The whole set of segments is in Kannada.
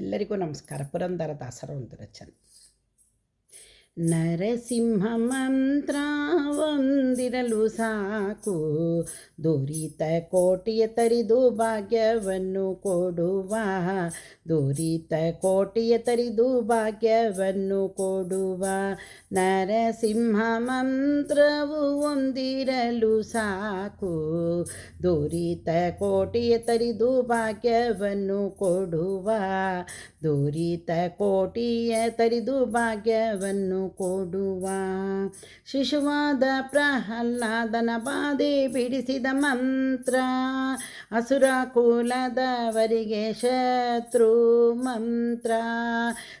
ಎಲ್ಲರಿಗೂ ನಮಸ್ಕಾರ ಪುರಂದರ ದಾಸರ ಒಂದು ರಚನೆ ನರಸಿಂಹ ಮಂತ್ರ ಒಂದಿರಲು ಸಾಕು. ದೊರಿತ ಕೋಟಿಯ ತರಿದು ಭಾಗ್ಯವನ್ನು ಕೊಡುವ, ದೊರಿತ ಕೋಟಿಯ ತರಿದು ಭಾಗ್ಯವನ್ನು ಕೊಡುವ ನರಸಿಂಹ ಮಂತ್ರವು ಒಂದಿರಲು ಸಾಕು. ದೊರಿತ ಕೋಟಿಯ ತರಿದು ಭಾಗ್ಯವನ್ನು ಕೊಡುವ, ದೊರಿತ ಕೋಟಿಯ ತರಿದು ಭಾಗ್ಯವನ್ನು ಕೊಡುವ. ಶಿಶುವಾದ ಪ್ರಹ್ಲಾದನ ಬಾಧೆ ಬಿಡಿಸಿದ ಮಂತ್ರ, ಅಸುರ ಕುಲದವರಿಗೆ ಶತ್ರು ಮಂತ್ರ.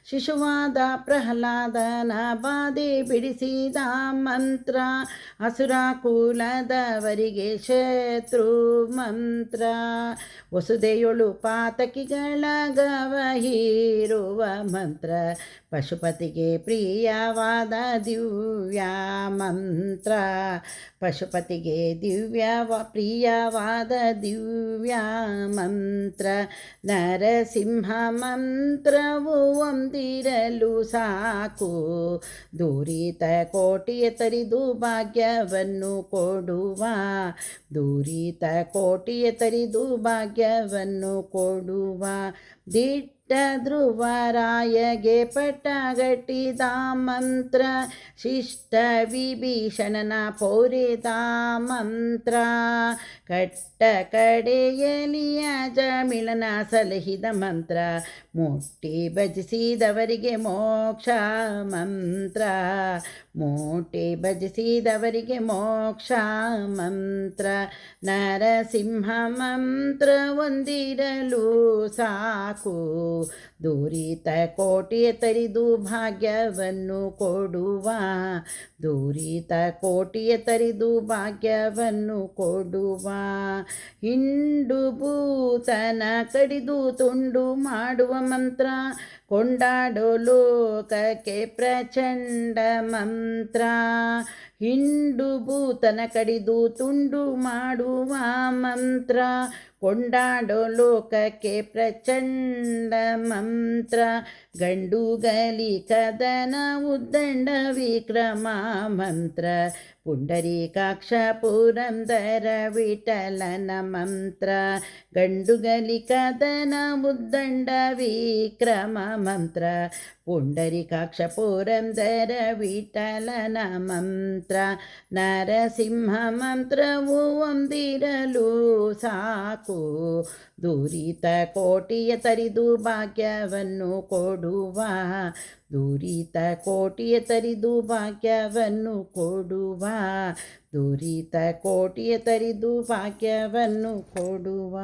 ಶಿಶುವಾದ ಪ್ರಹ್ಲಾದನ ಬಾಧೆ ಬಿಡಿಸಿದ ಮಂತ್ರ, ಅಸುರ ಕುಲದವರಿಗೆ ಶತ್ರು ಮಂತ್ರ. ವಸುದೆಯೊಳು ಪಾತಕಿಗಳ ಗವ ಹೀರುವ ಮಂತ್ರ. ಪಶುಪತಿಗೆ ಪ್ರಿಯವಾದ ದಿವ್ಯ ಮಂತ್ರ. ಪಶುಪತಿಗೆ ದಿವ್ಯ ಪ್ರಿಯವಾದ ದಿವ್ಯ ಮಂತ್ರ. ನರಸಿಂಹ ಮಂತ್ರವು ಒಂದಿರಲು ಸಾಕು. ದೂರಿತ ಕೋಟಿಯ ತರಿದು ಭಾಗ್ಯವನ್ನು ಕೊಡುವ. ದೂರಿತ ಕೋಟಿಯ ತರಿದು ಭಾಗ್ಯವನ್ನು ಕೊಡುವ. ದಿಟ್ಟ ಧ್ರುವರಾಯಗೆ ಪಟ್ಟಗಟ್ಟಿದ ಮಂತ್ರ ಶಿಷ್ಟ ವಿಭೀಷಣನ ಪೌರಿತ ಮಂತ್ರ ಕಟ್ಟ ಕಡೆಯಲಿಯ ಜಮಿಳನ ಸಲಹಿದ ಮಂತ್ರ ಮುಟ್ಟಿ ಭಜಿಸಿದವರಿಗೆ ಮೋಕ್ಷ ಮಂತ್ರ. ಮೂಟೆ ಭಜಿಸಿದವರಿಗೆ ಮೋಕ್ಷ ಮಂತ್ರ. ನರಸಿಂಹ ಮಂತ್ರ ಒಂದಿರಲು ಸಾಕು. ದೂರಿತ ಕೋಟೆಯ ತರಿದು ಭಾಗ್ಯವನ್ನು ಕೊಡುವ, ದೂರಿತ ಕೋಟೆಯ ತರಿದು ಭಾಗ್ಯವನ್ನು ಕೊಡುವ. ಹಿಂಡು ಭೂತನ ಕಡಿದು ತುಂಡು ಮಾಡುವ ಮಂತ್ರ, ಕೊಂಡಾಡೋ ಲೋಕಕ್ಕೆ ಪ್ರಚಂಡ ಮಂತ್ರ. ಹಿಂಡು ಭೂತನ ಕಡಿದು ತುಂಡು ಮಾಡುವ ಮಂತ್ರ ಕೊಂಡಾಡೋ ಲೋಕಕ್ಕೆ ಪ್ರಚಂಡ ಮಂತ್ರ ಗಂಡುಗಲಿ ಕದನ ಉದ್ದಂಡ ವಿಕ್ರಮ ಮಂತ್ರ ಪುಂಡರೀಕಾಕ್ಷ ಪುರಂದರ ವಿಠಲನ ಮಂತ್ರ ಗಂಡುಗಲಿ ಕದನ ಉದ್ದಂಡ ವಿಕ್ರಮ ಮಂತ್ರ ಪುಂಡರೀಕಾಕ್ಷ ಪುರಂದರ ವಿಠಲನ ಮಂತ್ರ ನರಸಿಂಹ ಮಂತ್ರವು ಒಂದಿರಲು ಸಾಕು. ದುರಿತ ಕೋಟಿಯ ತರಿದು ಭಾಗ್ಯವನ್ನು ಕೊಡುವ, ದುರಿತ ಕೋಟಿಯ ತರಿದು ಭಾಗ್ಯವನ್ನು ಕೊಡುವ, ದುರಿತ ಕೋಟಿಯ ತರಿದು ಭಾಗ್ಯವನ್ನು ಕೊಡುವ.